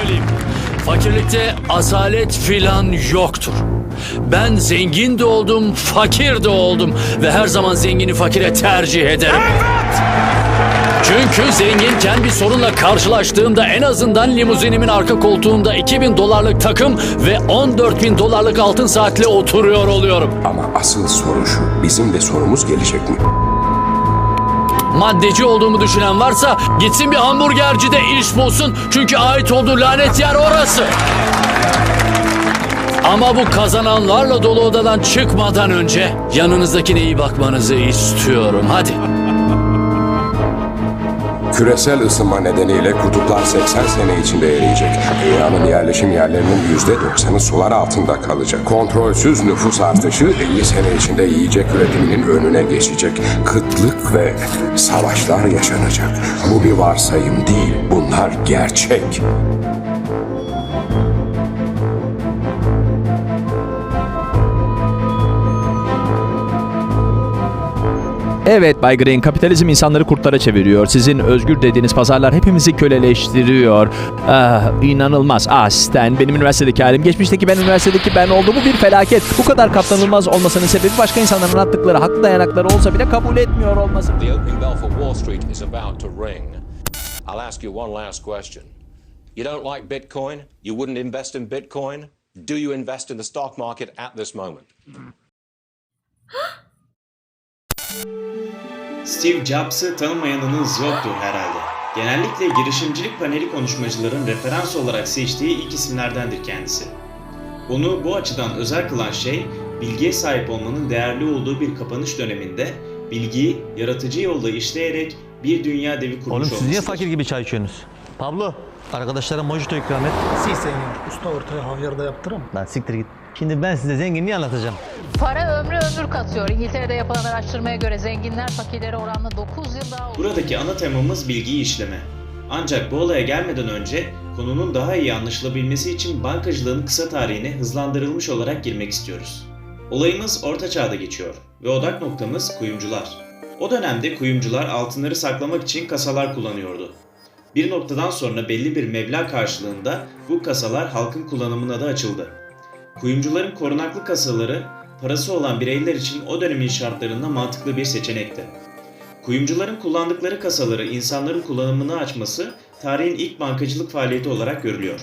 söyleyeyim. Fakirlikte asalet filan yoktur. Ben zengin de oldum, fakir de oldum ve her zaman zengini fakire tercih ederim. Çünkü zenginken bir sorunla karşılaştığımda en azından limuzinimin arka koltuğunda 2000 dolarlık takım ve 14 bin dolarlık altın saatle oturuyor oluyorum. Ama asıl soru şu, bizim de sorumuz gelecek mi? Maddeci olduğumu düşünen varsa gitsin bir hamburgercide iş bulsun. Çünkü ait olduğu lanet yer orası. Ama bu kazananlarla dolu odadan çıkmadan önce yanınızdakine iyi bakmanızı istiyorum. Hadi. Küresel ısınma nedeniyle kutuplar 80 sene içinde eriyecek. Dünyanın yerleşim yerlerinin %90'ı sular altında kalacak. Kontrolsüz nüfus artışı 50 sene içinde yiyecek üretiminin önüne geçecek. Kıtlık ve savaşlar yaşanacak. Bu bir varsayım değil, bunlar gerçek. Evet Bay Green, kapitalizm insanları kurtlara çeviriyor. Sizin özgür dediğiniz pazarlar hepimizi köleleştiriyor. Ah, inanılmaz. Aslen benim üniversitedeki halim, geçmişteki ben üniversitedeki ben oldu. Bu bir felaket. Bu kadar katlanılmaz olmasının sebebi başka insanların attıkları haklı dayanakları olsa bile kabul etmiyor olması. The opening bell for Wall Street is about to ring. I'll ask you one last question. You don't like Bitcoin? You wouldn't invest in Bitcoin? Do you invest in the stock market at this moment? Steve Jobs'ı tanımayanınız yoktur herhalde. Genellikle girişimcilik paneli konuşmacıların referans olarak seçtiği ilk isimlerdendir kendisi. Onu bu açıdan özel kılan şey, bilgiye sahip olmanın değerli olduğu bir kapanış döneminde bilgiyi yaratıcı yolda işleyerek bir dünya devi kurmuş Oğlum siz niye olmasıdır. fakir gibi çay içiyorsunuz? Pablo, arkadaşlara mojito ikram et. Si senyor. Usta ortaya havyarda yaptırım. Lan siktir git. Şimdi ben size zenginliği anlatacağım. Para ömrü ömür katıyor. İngiltere'de yapılan araştırmaya göre zenginler fakirlere oranla 9 yıl daha uzun. Buradaki ana temamız bilgiyi işleme. Ancak bu olaya gelmeden önce konunun daha iyi anlaşılabilmesi için bankacılığın kısa tarihine hızlandırılmış olarak girmek istiyoruz. Olayımız Orta Çağ'da geçiyor ve odak noktamız kuyumcular. O dönemde kuyumcular altınları saklamak için kasalar kullanıyordu. Bir noktadan sonra belli bir meblağ karşılığında bu kasalar halkın kullanımına da açıldı. Kuyumcuların korunaklı kasaları parası olan bireyler için o dönemin şartlarında mantıklı bir seçenekti. Kuyumcuların kullandıkları kasaları insanların kullanımına açması tarihin ilk bankacılık faaliyeti olarak görülüyor.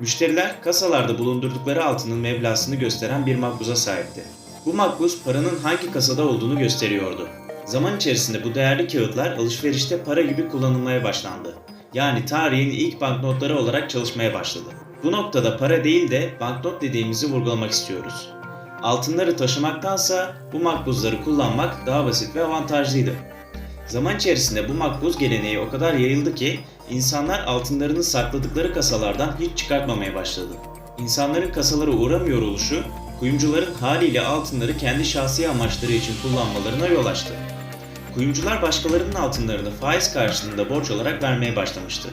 Müşteriler kasalarda bulundurdukları altının meblağını gösteren bir makbuza sahipti. Bu makbuz paranın hangi kasada olduğunu gösteriyordu. Zaman içerisinde bu değerli kağıtlar alışverişte para gibi kullanılmaya başlandı. Yani tarihin ilk banknotları olarak çalışmaya başladı. Bu noktada para değil de banknot dediğimizi vurgulamak istiyoruz. Altınları taşımaktansa bu makbuzları kullanmak daha basit ve avantajlıydı. Zaman içerisinde bu makbuz geleneği o kadar yayıldı ki insanlar altınlarını sakladıkları kasalardan hiç çıkartmamaya başladı. İnsanların kasalara uğramıyor oluşu kuyumcuların haliyle altınları kendi şahsi amaçları için kullanmalarına yol açtı. Kuyumcular başkalarının altınlarını faiz karşılığında borç olarak vermeye başlamıştı.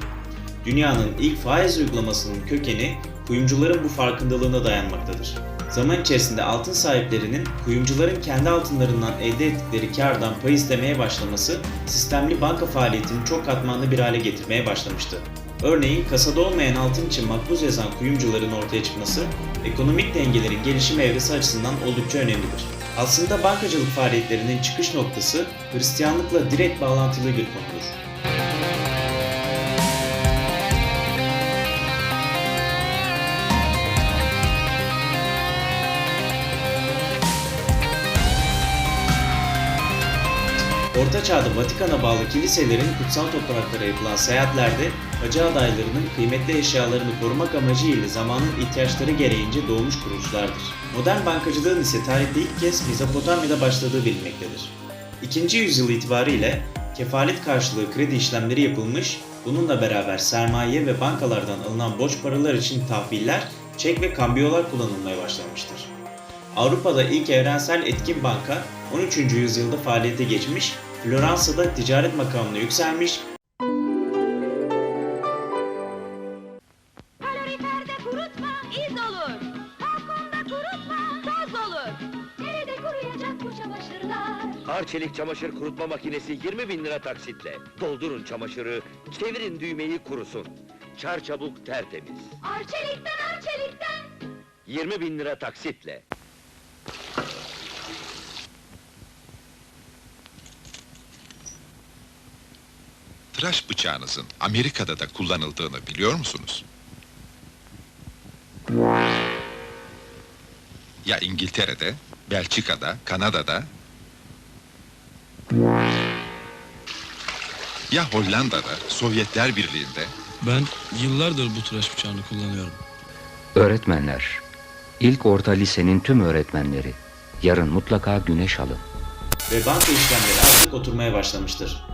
Dünyanın ilk faiz uygulamasının kökeni kuyumcuların bu farkındalığına dayanmaktadır. Zaman içerisinde altın sahiplerinin kuyumcuların kendi altınlarından elde ettikleri kardan pay istemeye başlaması sistemli banka faaliyetini çok katmanlı bir hale getirmeye başlamıştı. Örneğin kasada olmayan altın için makbuz yazan kuyumcuların ortaya çıkması ekonomik dengelerin gelişim evresi açısından oldukça önemlidir. Aslında bankacılık faaliyetlerinin çıkış noktası Hristiyanlıkla direkt bağlantılı bir konudur. Orta Çağ'da Vatikan'a bağlı kiliselerin kutsal topraklara yapılan seyahatlerde hacı adaylarının kıymetli eşyalarını korumak amacıyla zamanın ihtiyaçları gereğince doğmuş kuruluşlardır. Modern bankacılığın ise tarihte ilk kez Mezopotamya'da başladığı bilinmektedir. 2. yüzyıl itibariyle kefalet karşılığı kredi işlemleri yapılmış, bununla beraber sermaye ve bankalardan alınan borç paralar için tahviller, çek ve kambiyolar kullanılmaya başlanmıştır. Avrupa'da ilk evrensel etkin banka 13. yüzyılda faaliyete geçmiş, Floransa'da ticaret makamına yükselmiş, Kaloriferde kurutma, iz olur. Balkonda kurutma, toz olur. Nerede kuruyacak bu çamaşırlar? Arçelik çamaşır kurutma makinesi 20 bin lira taksitle. Doldurun çamaşırı, çevirin düğmeyi kurusun. çarçabuk tertemiz. Arçelik'ten Arçelik'ten. 20 bin lira taksitle. Tıraş bıçağınızın Amerika'da da kullanıldığını biliyor musunuz? Ya İngiltere'de, Belçika'da, Kanada'da? Ya Hollanda'da, Sovyetler Birliği'nde? Ben yıllardır bu tıraş bıçağını kullanıyorum. Öğretmenler. İlk orta lisenin tüm öğretmenleri. Yarın mutlaka güneş alın. ve banka işlemleri artık oturmaya başlamıştır.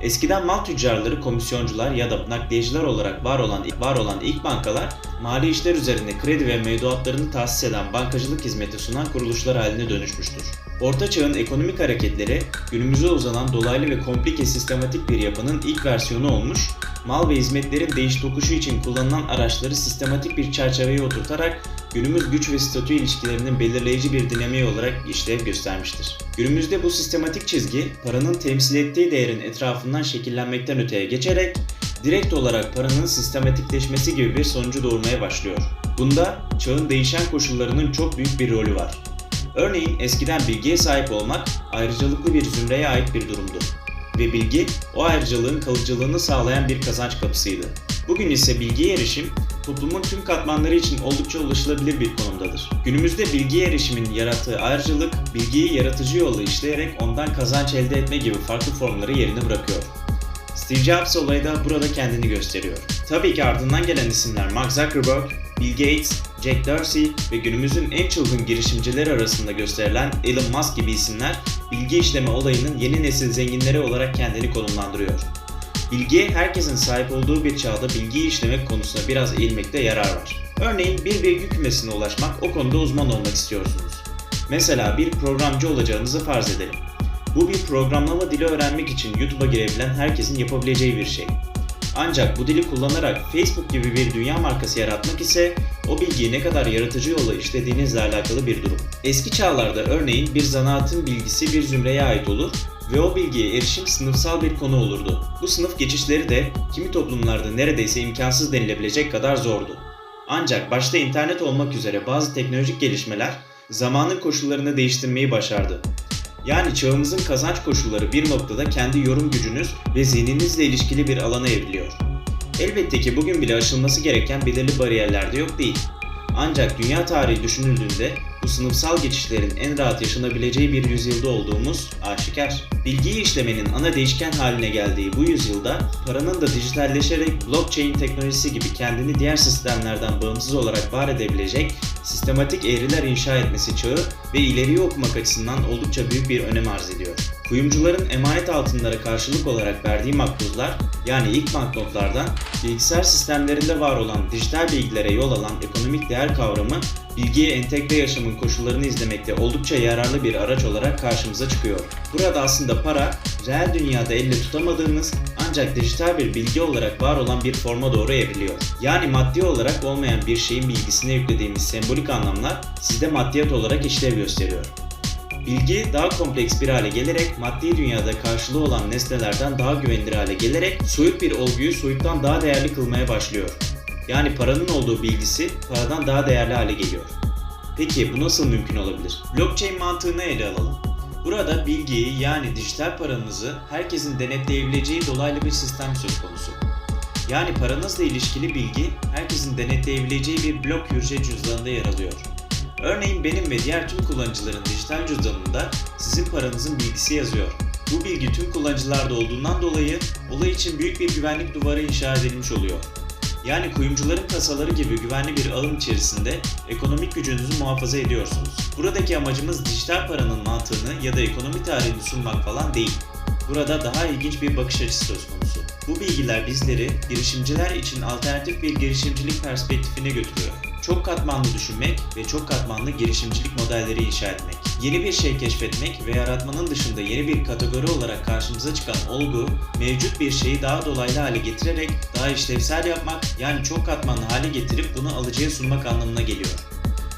Eskiden mal tüccarları, komisyoncular ya da nakliyeciler olarak var olan var olan ilk bankalar mali işler üzerine kredi ve mevduatlarını tahsis eden bankacılık hizmeti sunan kuruluşlar haline dönüşmüştür. Orta çağın ekonomik hareketleri günümüze uzanan dolaylı ve komplike sistematik bir yapının ilk versiyonu olmuş, mal ve hizmetlerin değiş tokuşu için kullanılan araçları sistematik bir çerçeveye oturtarak günümüz güç ve statü ilişkilerinin belirleyici bir dinamiği olarak işlev göstermiştir. Günümüzde bu sistematik çizgi paranın temsil ettiği değerin etrafından şekillenmekten öteye geçerek direkt olarak paranın sistematikleşmesi gibi bir sonucu doğurmaya başlıyor. Bunda çağın değişen koşullarının çok büyük bir rolü var. Örneğin eskiden bilgiye sahip olmak ayrıcalıklı bir zümreye ait bir durumdu ve bilgi o ayrıcalığın kalıcılığını sağlayan bir kazanç kapısıydı. Bugün ise bilgiye erişim toplumun tüm katmanları için oldukça ulaşılabilir bir konumdadır. Günümüzde bilgiye erişimin yarattığı ayrıcalık, bilgiyi yaratıcı yolla işleyerek ondan kazanç elde etme gibi farklı formları yerine bırakıyor. Steve Jobs olayı da burada kendini gösteriyor. Tabii ki ardından gelen isimler Mark Zuckerberg, Bill Gates, Jack Dorsey ve günümüzün en çılgın girişimcileri arasında gösterilen Elon Musk gibi isimler bilgi işleme olayının yeni nesil zenginleri olarak kendini konumlandırıyor. Bilgiye herkesin sahip olduğu bir çağda bilgiyi işlemek konusunda biraz eğilmekte yarar var. Örneğin bir bilgi kümesine ulaşmak, o konuda uzman olmak istiyorsunuz. Mesela bir programcı olacağınızı farz edelim. Bu bir programlama dili öğrenmek için YouTube'a girebilen herkesin yapabileceği bir şey. Ancak bu dili kullanarak Facebook gibi bir dünya markası yaratmak ise o bilgiyi ne kadar yaratıcı yolla işlediğinizle alakalı bir durum. Eski çağlarda örneğin bir zanaatın bilgisi bir zümreye ait olur ve o bilgiye erişim sınıfsal bir konu olurdu. Bu sınıf geçişleri de kimi toplumlarda neredeyse imkansız denilebilecek kadar zordu. Ancak başta internet olmak üzere bazı teknolojik gelişmeler zamanın koşullarını değiştirmeyi başardı. Yani çağımızın kazanç koşulları bir noktada kendi yorum gücünüz ve zihninizle ilişkili bir alana evriliyor. Elbette ki bugün bile aşılması gereken belirli bariyerler de yok değil. Ancak dünya tarihi düşünüldüğünde bu sınıfsal geçişlerin en rahat yaşanabileceği bir yüzyılda olduğumuz aşikar. Bilgiyi işlemenin ana değişken haline geldiği bu yüzyılda paranın da dijitalleşerek blockchain teknolojisi gibi kendini diğer sistemlerden bağımsız olarak var edebilecek sistematik eğriler inşa etmesi çağı ve ileriyi okumak açısından oldukça büyük bir önem arz ediyor. Kuyumcuların emanet altınlara karşılık olarak verdiği makbuzlar yani ilk banknotlardan bilgisayar sistemlerinde var olan dijital bilgilere yol alan ekonomik değer kavramı bilgiye entegre yaşamın koşullarını izlemekte oldukça yararlı bir araç olarak karşımıza çıkıyor. Burada aslında para, reel dünyada elle tutamadığımız ancak dijital bir bilgi olarak var olan bir forma doğru evriliyor. Yani maddi olarak olmayan bir şeyin bilgisine yüklediğimiz sembolik anlamlar sizde maddiyat olarak işlev gösteriyor. Bilgi daha kompleks bir hale gelerek maddi dünyada karşılığı olan nesnelerden daha güvenilir hale gelerek soyut bir olguyu soyuttan daha değerli kılmaya başlıyor. Yani paranın olduğu bilgisi paradan daha değerli hale geliyor. Peki bu nasıl mümkün olabilir? Blockchain mantığını ele alalım. Burada bilgiyi yani dijital paranızı herkesin denetleyebileceği dolaylı bir sistem söz konusu. Yani paranızla ilişkili bilgi herkesin denetleyebileceği bir blok hücre cüzdanında yer alıyor. Örneğin benim ve diğer tüm kullanıcıların dijital cüzdanında sizin paranızın bilgisi yazıyor. Bu bilgi tüm kullanıcılarda olduğundan dolayı olay için büyük bir güvenlik duvarı inşa edilmiş oluyor. Yani kuyumcuların kasaları gibi güvenli bir ağın içerisinde ekonomik gücünüzü muhafaza ediyorsunuz. Buradaki amacımız dijital paranın mantığını ya da ekonomi tarihini sunmak falan değil. Burada daha ilginç bir bakış açısı söz konusu. Bu bilgiler bizleri girişimciler için alternatif bir girişimcilik perspektifine götürüyor. Çok katmanlı düşünmek ve çok katmanlı girişimcilik modelleri inşa etmek. Yeni bir şey keşfetmek ve yaratmanın dışında yeni bir kategori olarak karşımıza çıkan olgu, mevcut bir şeyi daha dolaylı hale getirerek daha işlevsel yapmak yani çok katmanlı hale getirip bunu alıcıya sunmak anlamına geliyor.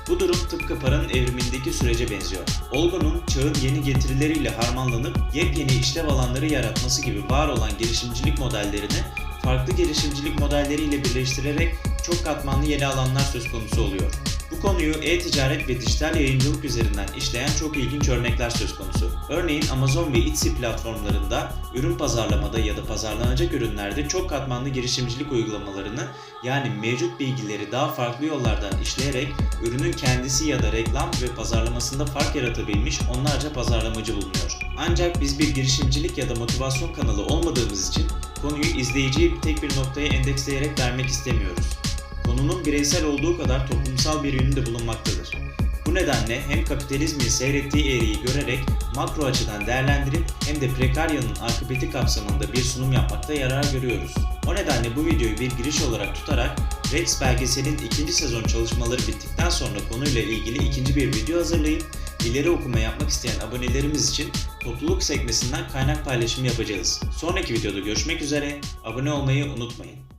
Bu durum tıpkı paranın evrimindeki sürece benziyor. Olgunun çağın yeni getirileriyle harmanlanıp yepyeni işlev alanları yaratması gibi var olan girişimcilik modellerini farklı girişimcilik modelleriyle birleştirerek çok katmanlı yeni alanlar söz konusu oluyor. Bu konuyu e-ticaret ve dijital yayıncılık üzerinden işleyen çok ilginç örnekler söz konusu. Örneğin Amazon ve Etsy platformlarında ürün pazarlamada ya da pazarlanacak ürünlerde çok katmanlı girişimcilik uygulamalarını yani mevcut bilgileri daha farklı yollardan işleyerek ürünün kendisi ya da reklam ve pazarlamasında fark yaratabilmiş onlarca pazarlamacı bulunuyor. Ancak biz bir girişimcilik ya da motivasyon kanalı olmadığımız için konuyu izleyiciye tek bir noktaya endeksleyerek vermek istemiyoruz. Konunun bireysel olduğu kadar toplumsal bir yönü de bulunmaktadır. Bu nedenle hem kapitalizmin seyrettiği eğriyi görerek makro açıdan değerlendirip hem de prekaryanın akıbeti kapsamında bir sunum yapmakta yarar görüyoruz. O nedenle bu videoyu bir giriş olarak tutarak Rex belgeselin ikinci sezon çalışmaları bittikten sonra konuyla ilgili ikinci bir video hazırlayıp ileri okuma yapmak isteyen abonelerimiz için topluluk sekmesinden kaynak paylaşımı yapacağız. Sonraki videoda görüşmek üzere, abone olmayı unutmayın.